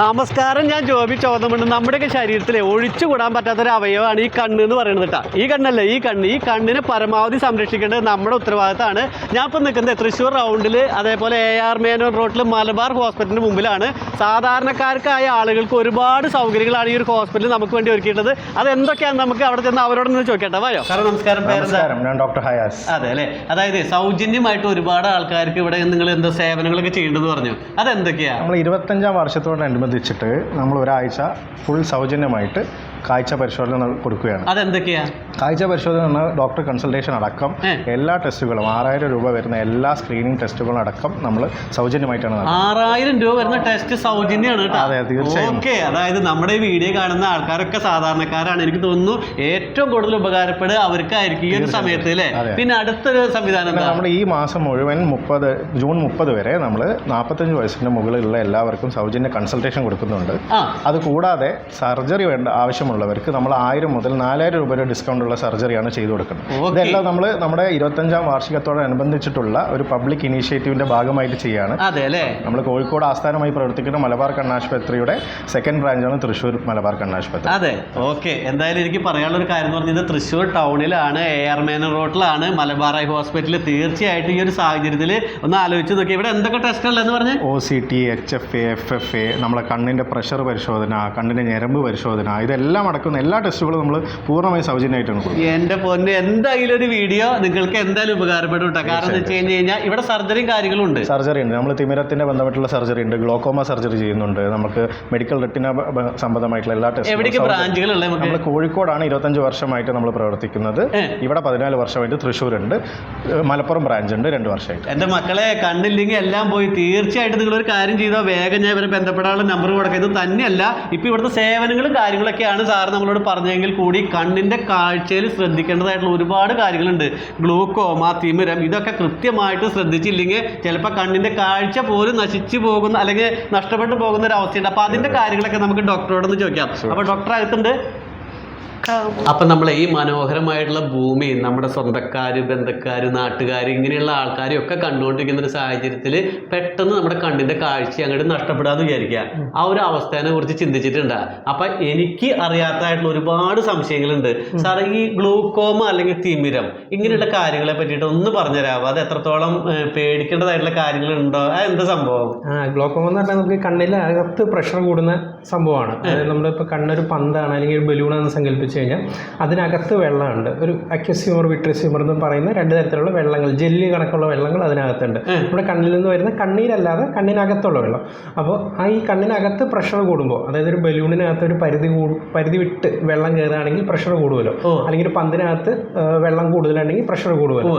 നമസ്കാരം ഞാൻ ജോബി ചോദമുണ്ട്. നമ്മുടെയൊക്കെ ശരീരത്തിലെ ഒഴിച്ചുകൂടാൻ പറ്റാത്തൊരു അവയവമാണ് ഈ കണ്ണ് എന്ന് പറയുന്നത് കേട്ടോ. ഈ കണ്ണല്ല ഈ കണ്ണ്. ഈ കണ്ണിനെ പരമാവധി സംരക്ഷിക്കേണ്ടത് നമ്മുടെ ഉത്തരവാദിത്തമാണ്. ഞാൻ ഇപ്പം നിൽക്കുന്നത് തൃശ്ശൂർ റൗണ്ടിൽ അതേപോലെ എ ആർ മേനോൻ റോഡിൽ മലബാർ ഹോസ്പിറ്റലിന് മുമ്പിലാണ്. സാധാരണക്കാർക്കായ ആളുകൾക്ക് ഒരുപാട് സൗകര്യങ്ങളാണ് ഈ ഒരു ഹോസ്പിറ്റലിൽ നമുക്ക് വേണ്ടി ഒരുക്കിയിട്ടത് അത് എന്തൊക്കെയാണ് നമുക്ക് അവിടെ ചെന്ന് അവരോട് നിന്ന് ചോദിക്കട്ടെ? വായോ. സാറേ നമസ്കാരം. പേര് നമസ്കാരം. ഞാൻ ഡോക്ടർ ഹയാസ്. അതെ അല്ലേ? അതായത് സൗജന്യമായിട്ട് ഒരുപാട് ആൾക്കാർക്ക് ഇവിടെ നിങ്ങൾ എന്തോ സേവനങ്ങളൊക്കെ ചെയ്യേണ്ടതെന്ന് പറഞ്ഞു. അതെന്തൊക്കെയാണ് നമ്മൾ ഇരുപത്തഞ്ചാം വർഷത്തോടനുബന്ധിച്ചിട്ട് നമ്മൾ ഒരാഴ്ച ഫുൾ സൗജന്യമായിട്ട് കാഴ്ച പരിശോധന കൊടുക്കുകയാണ്. അതെന്തൊക്കെയാ? കാഴ്ച പരിശോധന ഡോക്ടർ കൺസൾട്ടേഷൻ അടക്കം എല്ലാ ടെസ്റ്റുകളും ആറായിരം രൂപ വരുന്ന എല്ലാ സ്ക്രീനിങ് ടെസ്റ്റുകളും അടക്കം നമ്മൾ സൗജന്യമായിട്ടാണ് ആറായിരം രൂപ വരുന്ന ടെസ്റ്റ് സൗജന്യമാണ് അതെ, തീർച്ചയായും. ഓക്കെ അതായത് നമ്മുടെ ഈ വീഡിയോ കാണുന്ന ആൾക്കാരൊക്കെ സാധാരണക്കാരാണ്. എനിക്ക് തോന്നുന്നു ഏറ്റവും കൂടുതൽ ഉപകാരപ്പെടുക അവർക്കായിരിക്കും ഈ ഒരു സമയത്ത് അല്ലേ? പിന്നെ അടുത്തൊരു സംവിധാനം നമ്മുടെ നമ്മൾ ഈ മാസം മുഴുവൻ മുപ്പത് ജൂൺ മുപ്പത് വരെ നമ്മൾ നാൽപ്പത്തഞ്ച് വയസ്സിന് മുകളിലുള്ള എല്ലാവർക്കും സൗജന്യ കൺസൾട്ടേഷൻ കൊടുക്കുന്നുണ്ട്. അത് കൂടാതെ സർജറി വേണ്ട ആവശ്യമുള്ളവർക്ക് നമ്മൾ ആയിരം മുതൽ നാലായിരം രൂപ വരെ ഡിസ്കൗണ്ട് ഉള്ള സർജറിയാണ് ചെയ്തു കൊടുക്കുന്നത്. ഇതെല്ലാം നമ്മൾ നമ്മുടെ ഇരുപത്തഞ്ചാം വാർഷികത്തോടനുബന്ധിച്ചിട്ടുള്ള ഒരു പബ്ലിക് ഇനീഷ്യേറ്റീവിന്റെ ഭാഗമായിട്ട് ചെയ്യാണ്. നമ്മൾ കോഴിക്കോട് ആസ്ഥാനമായി പ്രവർത്തിക്കുന്ന മലബാർ കണ്ണാശുപത്രിയുടെ സെക്കൻഡ് ബ്രാഞ്ചാണ് തൃശ്ശൂർ മലബാർ കണ്ണാശുപത്രി. അതെ ഓക്കെ എന്തായാലും എനിക്ക് പറയാനുള്ള ഒരു കാര്യം എന്ന് പറഞ്ഞത് തൃശ്ശൂർ ടൗണിലാണ് എ ആർ റോഡിലാണ് മലബാർ ഐ ഹോസ്പിറ്റലിൽ തീർച്ചയായിട്ടും ഈ ഒരു സാഹചര്യത്തിൽ ഒന്ന് ആലോചിച്ച് നോക്കി ഇവിടെ എന്തൊക്കെ ടെസ്റ്റ് ഉള്ളതെന്ന് പറഞ്ഞു? O C T H F A F F A നമ്മളെ കണ്ണിന്റെ പ്രഷർ പരിശോധന കണ്ണിന്റെ ഞരമ്പ് പരിശോധന ഇതെല്ലാം അടക്കുന്ന എല്ലാ ടെസ്റ്റുകളും നമ്മൾ പൂർണമായും സൗജന്യമായിട്ടാണ് കൊടുക്കുന്നത്. എന്റെ പൊന്ന് എന്തായാലും ഒരു വീഡിയോ നിങ്ങൾക്ക് എന്തായാലും ഉപകാരപ്പെടും കേട്ടോ കാരണം എന്ന് വെച്ച് കഴിഞ്ഞ് കഴിഞ്ഞാൽ ഇവിടെ സർജറിയും കാര്യങ്ങളും ഉണ്ട്. സർജറി ഉണ്ട്. നമ്മൾ തിമിരത്തിന്റെ ബന്ധപ്പെട്ടുള്ള സർജറി ഉണ്ട്. ഗ്ലോക്കോമ സർജറി ചെയ്യുന്നുണ്ട്. നമുക്ക് മെഡിക്കൽ റെറ്റിന സംബന്ധമായിട്ടുള്ള എല്ലാ ടെസ്റ്റും നമ്മൾ കോഴിക്കോടാണ് ഇരുപത്തഞ്ച് വർഷമായിട്ട് നമ്മൾ പ്രവർത്തിക്കുന്നത്. ഇവിടെ പതിനാല് വർഷമായിട്ട് തൃശ്ശൂരുണ്ട്. മലപ്പുറം ബ്രാഞ്ച് ഉണ്ട് രണ്ട് വർഷമായിട്ട്. എന്റെ മക്കളെ കണ്ടില്ലെങ്കിൽ എല്ലാം പോയി. തീർച്ചയായിട്ടും നിങ്ങളൊരു കാര്യം ചെയ്താൽ വേഗം ഞാൻ ഇവരെ ബന്ധപ്പെടാനുള്ള നമ്പർ കൊടുക്കുക ഇത് തന്നെയല്ല. ഇപ്പൊ ഇവിടുത്തെ സേവനങ്ങളും കാര്യങ്ങളൊക്കെയാണ് സാർ നമ്മളോട് പറഞ്ഞെങ്കിൽ കൂടി കണ്ണിന്റെ കാഴ്ചയിൽ ശ്രദ്ധിക്കേണ്ടതായിട്ടുള്ള ഒരുപാട് കാര്യങ്ങളുണ്ട്. ഗ്ലൂക്കോമ തിമിരം ഇതൊക്കെ കൃത്യമായിട്ട് ശ്രദ്ധിച്ചില്ലെങ്കിൽ ചിലപ്പോൾ കണ്ണിന്റെ കാഴ്ച പോലും നശിച്ചു പോകുന്ന അല്ലെങ്കിൽ നഷ്ടപ്പെട്ടു പോകുന്ന ഒരു അവസ്ഥയുണ്ട്. അപ്പോൾ അതിന്റെ കാര്യങ്ങളൊക്കെ നമുക്ക് ഡോക്ടറോടൊന്ന് ചോദിക്കാം. അപ്പോൾ ഡോക്ടർ അകത്തുണ്ട്. അപ്പം നമ്മൾ ഈ മനോഹരമായിട്ടുള്ള ഭൂമി നമ്മുടെ സ്വന്തക്കാർ ബന്ധക്കാർ നാട്ടുകാർ ഇങ്ങനെയുള്ള ആൾക്കാരും ഒക്കെ കണ്ടുകൊണ്ടിരിക്കുന്ന ഒരു സാഹചര്യത്തിൽ പെട്ടെന്ന് നമ്മുടെ കണ്ണിന്റെ കാഴ്ച അങ്ങോട്ട് നഷ്ടപ്പെടാന്ന് വിചാരിക്കുക. ആ ഒരു അവസ്ഥേനെ കുറിച്ച് ചിന്തിച്ചിട്ടുണ്ട്? അപ്പൊ എനിക്ക് അറിയാത്തതായിട്ടുള്ള ഒരുപാട് സംശയങ്ങളുണ്ട്. സാറേ ഈ ഗ്ലൂക്കോമ അല്ലെങ്കിൽ തിമിരം ഇങ്ങനെയുള്ള കാര്യങ്ങളെ പറ്റിയിട്ട് ഒന്ന് പറഞ്ഞുതരാമോ അത് എത്രത്തോളം പേടിക്കേണ്ടതായിട്ടുള്ള കാര്യങ്ങളുണ്ടോ? അത് എന്താ സംഭവം? ഗ്ലൂക്കോമെന്ന് ഗ്ലോക്കോമ എന്ന് പറഞ്ഞാൽ നമുക്ക് കണ്ണിലെ അകത്ത് പ്രഷർ കൂടുന്ന സംഭവമാണ്. അതായത് നമ്മളിപ്പോൾ കണ്ണൊരു പന്താണ് അല്ലെങ്കിൽ ഒരു ബലൂണാന്ന് സങ്കല്പിച്ച് കഴിഞ്ഞാൽ അതിനകത്ത് വെള്ളമുണ്ട്. ഒരു അക്യസ്യൂമർ വിട്രസ്യൂമർ എന്ന് പറയുന്ന രണ്ട് തരത്തിലുള്ള വെള്ളങ്ങൾ ജെല്ലി കണക്കുള്ള വെള്ളങ്ങൾ അതിനകത്തുണ്ട്. നമ്മുടെ കണ്ണിൽ നിന്ന് വരുന്ന കണ്ണീരല്ലാതെ കണ്ണിനകത്തുള്ള വെള്ളം. അപ്പോൾ ആ ഈ കണ്ണിനകത്ത് പ്രഷർ കൂടുമ്പോൾ അതായത് ഒരു ബലൂണിനകത്ത് ഒരു പരിധി കൂടു പരിധി വിട്ട് വെള്ളം കയറുകയാണെങ്കിൽ പ്രഷർ കൂടുമല്ലോ അല്ലെങ്കിൽ ഒരു പന്തിനകത്ത് വെള്ളം കൂടുതലുണ്ടെങ്കിൽ പ്രഷർ കൂടുമല്ലോ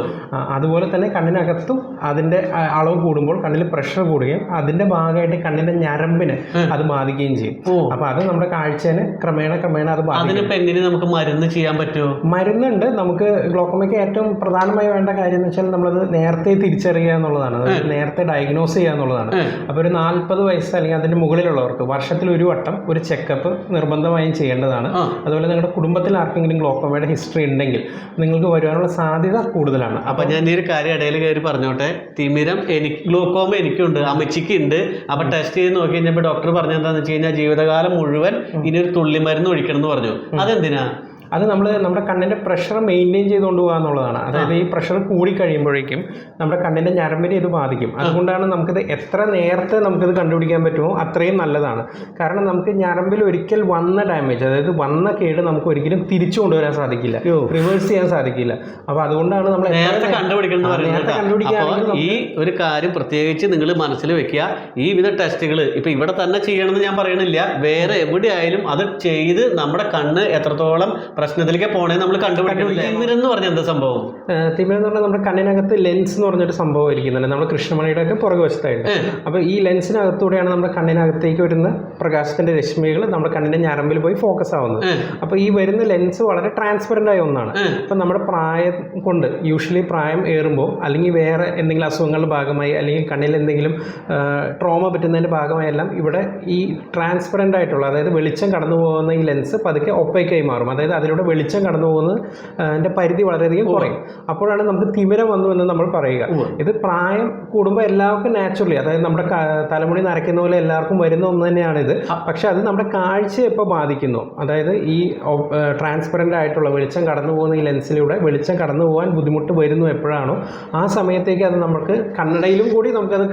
അതുപോലെ തന്നെ കണ്ണിനകത്തും അതിന്റെ അളവ് കൂടുമ്പോൾ കണ്ണിൽ പ്രഷർ കൂടുകയും അതിന്റെ ഭാഗമായിട്ട് കണ്ണിന്റെ ഞരമ്പിന് അത് ബാധിക്കുകയും ചെയ്യും. ഓ. അപ്പൊ അത് നമ്മുടെ കാഴ്ചനെ ക്രമേണ ക്രമേണ അത് അതിനിപ്പോ എങ്ങനെ നമുക്ക് മരുന്ന് ചെയ്യാൻ പറ്റുമോ മരുന്നുണ്ട്. നമുക്ക് ഗ്ലോക്കോമയ്ക്ക് ഏറ്റവും പ്രധാനമായി വേണ്ട കാര്യം എന്ന് വെച്ചാൽ നമ്മളത് നേരത്തെ തിരിച്ചറിയുക എന്നുള്ളതാണ്. നേരത്തെ ഡയഗ്നോസ് ചെയ്യുക എന്നുള്ളതാണ്. അപ്പോൾ ഒരു നാൽപ്പത് വയസ്സ് അല്ലെങ്കിൽ അതിന്റെ മുകളിലുള്ളവർക്ക് വർഷത്തിൽ ഒരു വട്ടം ഒരു ചെക്കപ്പ് നിർബന്ധമായും ചെയ്യേണ്ടതാണ്. അതുപോലെ നിങ്ങളുടെ കുടുംബത്തിൽ ആർക്കെങ്കിലും ഗ്ലോക്കോമയുടെ ഹിസ്റ്ററി ഉണ്ടെങ്കിൽ നിങ്ങൾക്ക് വരുവാനുള്ള സാധ്യത കൂടുതലാണ്. അപ്പൊ ഞാൻ ഈ ഒരു കാര്യം ഇടയിൽ കയറി പറഞ്ഞോട്ടെ. തിമിരം എനിക്ക് ഗ്ലോക്കോമ എനിക്കുണ്ട് അമ്മച്ചിക്ക് ഉണ്ട്. അപ്പൊ ടെസ്റ്റ് ചെയ്ത് നോക്കി കഴിഞ്ഞപ്പോ ഡോക്ടർ പറഞ്ഞെന്താന്ന് വെച്ച് കഴിഞ്ഞാൽ ജീവിതകാലം മുഴുവൻ ഇനി ഒരു തുള്ളി മരുന്ന് ഒഴിക്കണം എന്ന് പറഞ്ഞു അതെന്തിനാ? അത് നമ്മൾ നമ്മുടെ കണ്ണിന്റെ പ്രഷർ മെയിന്റെയിൻ ചെയ്തുകൊണ്ട് പോകുക എന്നുള്ളതാണ്. അതായത് ഈ പ്രഷർ കൂടി കഴിയുമ്പോഴേക്കും നമ്മുടെ കണ്ണിന്റെ ഞരമ്പിനെ ഇത് ബാധിക്കും. അതുകൊണ്ടാണ് നമുക്കിത് എത്ര നേരത്തെ നമുക്കിത് കണ്ടുപിടിക്കാൻ പറ്റുമോ അത്രയും നല്ലതാണ്. കാരണം നമുക്ക് ഞരമ്പിൽ ഒരിക്കൽ വന്ന ഡാമേജ് അതായത് വന്ന കേട് നമുക്ക് ഒരിക്കലും തിരിച്ചു കൊണ്ടുവരാൻ സാധിക്കില്ല. റിവേഴ്സ് ചെയ്യാൻ സാധിക്കില്ല. അപ്പോൾ അതുകൊണ്ടാണ് നമ്മൾ കണ്ടുപിടിക്കണം എന്ന് പറയുന്നത് അപ്പോൾ ഈ ഒരു കാര്യം പ്രത്യേകിച്ച് നിങ്ങൾ മനസ്സിൽ വെക്കുക. ഈ വിധ ടെസ്റ്റുകൾ ഇപ്പൊ ഇവിടെ തന്നെ ചെയ്യണമെന്ന് ഞാൻ പറയണില്ല. വേറെ എവിടെയായാലും അത് ചെയ്ത് നമ്മുടെ കണ്ണ് എത്രത്തോളം പ്രശ്നത്തിലേക്ക് പോണേ നമ്മൾ കണ്ടുപിടിക്കണം. തിമിരം എന്ന് പറഞ്ഞ എന്താ സംഭവം? തിമിരം എന്ന് പറഞ്ഞാൽ നമ്മുടെ കണ്ണിനകത്ത് ലെൻസ് എന്ന് പറഞ്ഞൊരു സംഭവം ഇരിക്കുന്നുണ്ട്. നമ്മുടെ കൃഷ്ണമണിയുടെ ഒക്കെ പുറകു വശത്തായിട്ട് അപ്പോൾ ഈ ലെൻസിനകത്തൂടെയാണ് നമ്മുടെ കണ്ണിനകത്തേക്ക് വരുന്ന പ്രകാശത്തിന്റെ രശ്മികൾ നമ്മുടെ കണ്ണിന്റെ ഞരമ്പിൽ പോയി ഫോക്കസ് ആവുന്നത്. അപ്പോൾ ഈ വരുന്ന ലെൻസ് വളരെ ട്രാൻസ്പെറന്റ് ആയ ഒന്നാണ്. അപ്പം നമ്മുടെ പ്രായം കൊണ്ട് യൂഷ്വലി പ്രായം ഏറുമ്പോൾ അല്ലെങ്കിൽ വേറെ എന്തെങ്കിലും അസുഖങ്ങളുടെ ഭാഗമായി അല്ലെങ്കിൽ കണ്ണിൽ എന്തെങ്കിലും ട്രോമ പറ്റുന്നതിന്റെ ഭാഗമായെല്ലാം ഇവിടെ ഈ ട്രാൻസ്പെറന്റ് ആയിട്ടുള്ള അതായത് വെളിച്ചം കടന്നു പോകുന്ന ഈ ലെൻസ് പതുക്കെ ഒപ്പേക്കായി മാറും. അതായത് അതിലൂടെ അതിലൂടെ വെളിച്ചം കടന്നു പോകുന്നത് അതിന്റെ പരിധി വളരെയധികം കുറയും. അപ്പോഴാണ് നമുക്ക് തിമിരം വന്നു എന്ന് നമ്മൾ പറയുക. ഇത് പ്രായം കൂടുമ്പോൾ എല്ലാവർക്കും നാച്ചുറലി അതായത് നമ്മുടെ തലമുടി നരയ്ക്കുന്ന പോലെ എല്ലാവർക്കും വരുന്ന ഒന്ന് തന്നെയാണിത്. പക്ഷെ അത് നമ്മുടെ കാഴ്ചയെ ഇപ്പോൾ ബാധിക്കുന്നു. അതായത് ഈ ട്രാൻസ്പെറന്റ് ആയിട്ടുള്ള വെളിച്ചം കടന്നു പോകുന്ന ഈ ലെൻസിലൂടെ വെളിച്ചം കടന്നു പോകാൻ ബുദ്ധിമുട്ട് വരുന്നു എപ്പോഴാണോ? ആ സമയത്തേക്ക് അത് നമുക്ക് കണ്ണടയിലും കൂടി നമുക്കത്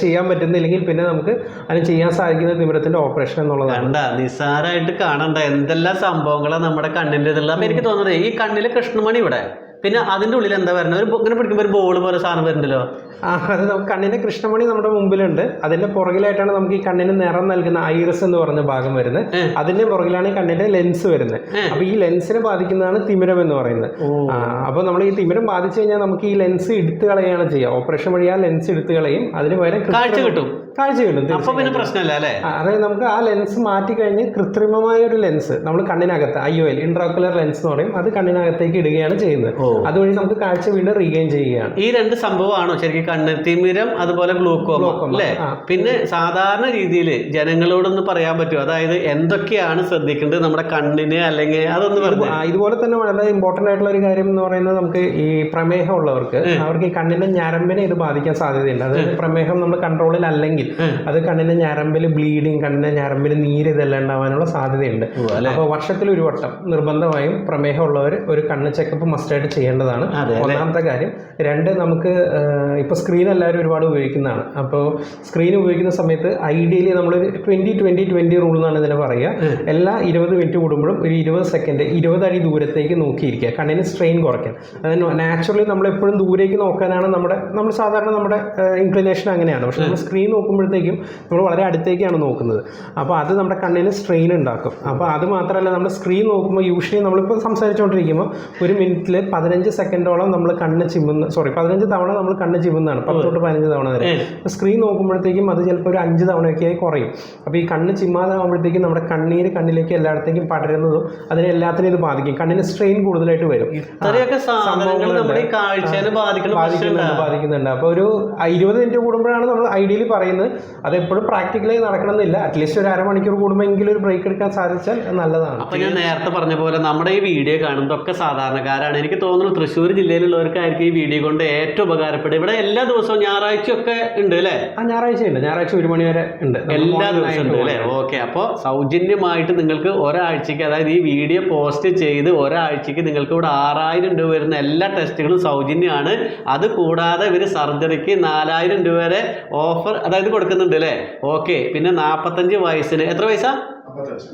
ചെയ്യാൻ പറ്റുന്നില്ലെങ്കിൽ പിന്നെ നമുക്ക് അതിന് ചെയ്യാൻ സാധിക്കുന്ന തിമിരത്തിന്റെ ഓപ്പറേഷൻ എന്നുള്ളതാണ്. കണ്ട നിസാരമായിട്ട് കാണണ്ട. എന്തെല്ലാം സംഭവങ്ങളാണ് നമ്മുടെ കണ്ണിന്റെ ഇതെല്ലാം എനിക്ക് തോന്നുന്നത്. ഈ കണ്ണിലെ കൃഷ്ണമണി ഇവിടെ. പിന്നെ അതിന്റെ ഉള്ളിൽ എന്താ വരുന്നത് ഒരു ഇങ്ങനെ പിടിക്കുമ്പോൾ ഒരു ബോൾ പോലെ സാധനം വരുന്നുണ്ടല്ലോ ആ, അത് നമുക്ക് കണ്ണിന്റെ കൃഷ്ണമണി നമ്മുടെ മുമ്പിലുണ്ട്. അതിന്റെ പുറകിലായിട്ടാണ് നമുക്ക് ഈ കണ്ണിന് നിറം നൽകുന്ന ഐറിസ് എന്ന് പറഞ്ഞ ഭാഗം വരുന്നത്. അതിന്റെ പുറകിലാണ് ഈ കണ്ണിന്റെ ലെൻസ് വരുന്നത്. അപ്പോൾ ഈ ലെൻസിനെ ബാധിക്കുന്നതാണ് തിമിരം എന്ന് പറയുന്നത്. അപ്പോൾ അപ്പൊ നമ്മൾ ഈ തിമിരം ബാധിച്ചു കഴിഞ്ഞാൽ നമുക്ക് ഈ ലെൻസ് എടുത്തു കളയാണ് ചെയ്യുക ഓപ്പറേഷൻ വഴി ആ ലെൻസ് എടുത്തു കളയും. അതിന് പകരം കാഴ്ച കിട്ടും. കാഴ്ച കിട്ടും അപ്പൊ പിന്നെ പ്രശ്നമില്ല അല്ലേ? അതായത് നമുക്ക് ആ ലെൻസ് മാറ്റി കഴിഞ്ഞ് കൃത്രിമമായ ഒരു ലെൻസ് നമ്മൾ കണ്ണിനകത്ത് I O L intraocular lens എന്ന് പറയും. അത് കണ്ണിനകത്തേക്ക് ഇടുകയാണ് ചെയ്യുന്നത്. അതുവഴി നമുക്ക് കാഴ്ച വീണ്ടും റീഗെയിൻ ചെയ്യുകയാണ്. ഈ രണ്ട് സംഭവമാണോ? ശരിക്കും കണ്ണ് തിമിരം അതുപോലെ ഗ്ലൂക്കോമ അല്ലേ? പിന്നെ സാധാരണ രീതിയിൽ ജനങ്ങളോടൊന്ന് പറയാൻ പറ്റുമോ? അതായത് എന്തൊക്കെയാണ് ശ്രദ്ധിക്കേണ്ടത് നമ്മുടെ കണ്ണിന് അല്ലെങ്കിൽ അതൊന്ന് പറഞ്ഞു. ഇതുപോലെ തന്നെ വളരെ ഇമ്പോർട്ടന്റ് ആയിട്ടുള്ള ഒരു കാര്യം എന്ന് പറയുന്നത് നമുക്ക് ഈ പ്രമേഹം ഉള്ളവർക്ക് അവർക്ക് ഈ കണ്ണിന്റെ ഞരമ്പിനെ ഇത് ബാധിക്കാൻ സാധ്യതയുണ്ട്. അതായത് പ്രമേഹം നമ്മൾ കൺട്രോളിൽ അല്ലെങ്കിൽ അത് കണ്ണിന്റെ ഞരമ്പിൽ ബ്ലീഡിങ് കണ്ണിന്റെ ഞരമ്പിൽ നീര് ഇതെല്ലാം ഉണ്ടാവാനുള്ള സാധ്യതയുണ്ട്? അപ്പോൾ വർഷത്തിൽ ഒരു വട്ടം നിർബന്ധമായും പ്രമേഹം ഉള്ളവർ ഒരു കണ്ണ് ചെക്കപ്പ് മസ്റ്റായിട്ട് ചെയ്യേണ്ടതാണ്. ഒന്നാമത്തെ കാര്യം രണ്ട് നമുക്ക് ഇപ്പോൾ സ്ക്രീൻ എല്ലാവരും ഒരുപാട് ഉപയോഗിക്കുന്നതാണ്. അപ്പോൾ സ്ക്രീൻ ഉപയോഗിക്കുന്ന സമയത്ത് ഐഡിയലി നമ്മൾ ട്വന്റി ട്വന്റി ട്വന്റി റൂൾ എന്നാണ് ഇതിനെ പറയുക. എല്ലാ ഇരുപത് മിനിറ്റ് കൂടുമ്പോഴും ഒരു ഇരുപത് സെക്കൻഡ് ഇരുപത് അടി ദൂരത്തേക്ക് നോക്കിയിരിക്കുക. കണ്ണിന് സ്ട്രെയിൻ കുറയ്ക്കാൻ. അതായത് നാച്ചുറലി നമ്മൾ എപ്പോഴും ദൂരേക്ക് നോക്കാനാണ് നമ്മുടെ നമ്മൾ സാധാരണ നമ്മുടെ ഇൻക്ലിനേഷൻ അങ്ങനെയാണ്. പക്ഷെ നമ്മൾ സ്ക്രീൻ നോക്കുമ്പോഴത്തേക്കും നമ്മൾ വളരെ അടുത്തേക്കാണ് നോക്കുന്നത്. അപ്പോൾ അത് നമ്മുടെ കണ്ണിന് സ്ട്രെയിൻ ഉണ്ടാക്കും. അപ്പോൾ അത് മാത്രമല്ല നമ്മൾ സ്ക്രീൻ നോക്കുമ്പോൾ യൂഷ്വലി നമ്മളിപ്പോൾ സംസാരിച്ചുകൊണ്ടിരിക്കുമ്പോൾ ഒരു മിനിറ്റിൽ പതിനഞ്ച് സെക്കൻഡോളം നമ്മൾ കണ്ണ് ചിമ്മുന്ന സോറി പതിനഞ്ച് തവണ നമ്മൾ കണ്ണ് ചിമ്മുന്നതാണ് പത്ത് തൊട്ട് പതിനഞ്ച് തവണ വരെ. സ്ക്രീൻ നോക്കുമ്പോഴത്തേക്കും അത് ചിലപ്പോൾ ഒരു അഞ്ച് തവണയൊക്കെ ആയി കുറയും. അപ്പോൾ ഈ കണ്ണ് ചിമ്മാതെ ആകുമ്പോഴത്തേക്കും നമ്മുടെ കണ്ണീര് കണ്ണിലേക്ക് എല്ലായിടത്തേക്കും പടരുന്നതും അതിനെ എല്ലാത്തിനും ഇത് ബാധിക്കും. കണ്ണിന് സ്ട്രെയിൻ കൂടുതലായിട്ട് വരും. ബാധിക്കുന്നുണ്ട് ബാധിക്കുന്നുണ്ട്. അപ്പോൾ ഒരു ഇരുപത് മിനിറ്റ് കൂടുമ്പോഴാണ് നമ്മൾ ഐഡിയലി പറയുന്നത്. അത് എപ്പോഴും പ്രാക്ടിക്കലായി നടക്കണമെന്നില്ല. അറ്റ്ലീസ്റ്റ് ഒരു അരമണിക്കൂർ കൂടുമ്പോൾ എങ്കിലും ഒരു ബ്രേക്ക് എടുക്കാൻ സാധിച്ചാൽ നല്ലതാണ്. അപ്പോൾ ഞാൻ നേരത്തെ പറഞ്ഞ പോലെ നമ്മുടെ ഈ വീഡിയോ കാണുന്നതൊക്കെ സാധാരണക്കാരാണ്. എനിക്ക് തോന്നുന്നു തൃശ്ശൂർ ജില്ലയിലുള്ളവർക്കായിരിക്കും ഈ വീഡിയോ കൊണ്ട് ഏറ്റവും ഉപകാരപ്പെടും ഇവിടെ എല്ലാ ദിവസവും ഞായറാഴ്ചയൊക്കെ ഉണ്ട് അല്ലേ? ആ ഞായറാഴ്ച ഉണ്ട് ഞായറാഴ്ച ഒരു മണി വരെ ഉണ്ട്. എല്ലാ ദിവസവും ഉണ്ട് അല്ലേ? ഓക്കെ അപ്പോൾ സൗജന്യമായിട്ട് നിങ്ങൾക്ക് ഒരാഴ്ചക്ക് അതായത് ഈ വീഡിയോ പോസ്റ്റ് ചെയ്ത് ഒരാഴ്ചക്ക് നിങ്ങൾക്ക് ഇവിടെ ആറായിരം രൂപ വരുന്ന എല്ലാ ടെസ്റ്റുകളും സൗജന്യമാണ്. അത് കൂടാതെ ഇവർ സർജറിക്ക് നാലായിരം രൂപ വരെ ഓഫർ അതായത് കൊടുക്കുന്നുണ്ട് അല്ലേ? ഓക്കെ പിന്നെ നാൽപ്പത്തഞ്ച് വയസ്സിന്. എത്ര വയസ്സാ?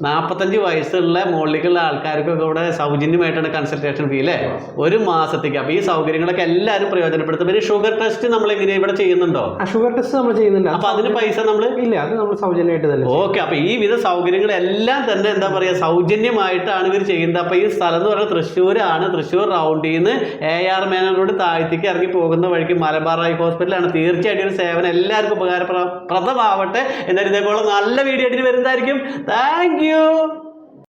നാൽപ്പത്തഞ്ച് വയസ്സുള്ള മുകളിലേക്കുള്ള ആൾക്കാർക്കൊക്കെ ഇവിടെ സൗജന്യമായിട്ടാണ് കൺസൾട്ടേഷൻ ഫീ അല്ലേ? ഒരു മാസത്തേക്ക്. അപ്പോൾ ഈ സൗകര്യങ്ങളൊക്കെ എല്ലാവരും പ്രയോജനപ്പെടുത്തും. പിന്നെ ഷുഗർ ടെസ്റ്റ് നമ്മൾ എങ്ങനെയാണ് ഇവിടെ ചെയ്യുന്നുണ്ടോ? ഷുഗർ ടെസ്റ്റ് നമ്മൾ ചെയ്യുന്നുണ്ട്. അപ്പൊ അപ്പോൾ അതിന് പൈസ നമ്മൾ ഇല്ല അത് നമ്മൾ സൗജന്യമായിട്ട് തന്നെ. ഓക്കെ അപ്പൊ ഈ വിധ സൗകര്യങ്ങളെല്ലാം തന്നെ എന്താ പറയാ സൗജന്യമായിട്ടാണ് ഇവർ ചെയ്യുന്നത്. അപ്പൊ ഈ സ്ഥലം എന്ന് പറയുന്നത് തൃശ്ശൂരാണ്. തൃശ്ശൂർ റൗണ്ടിൽ നിന്ന് എ ആർ മേനോൻ റോഡ് താഴത്തേക്ക് ഇറങ്ങി പോകുന്ന വഴിക്ക് മലബാർ ഐ ഹോസ്പിറ്റലാണ്. തീർച്ചയായിട്ടും ഒരു സേവനം എല്ലാവർക്കും ഉപകാരപ്രദമാവട്ടെ എന്നാലും ഇതേപോലെ നല്ല വീഡിയോ ആയിട്ട് വരുന്നതായിരിക്കും. Thank you.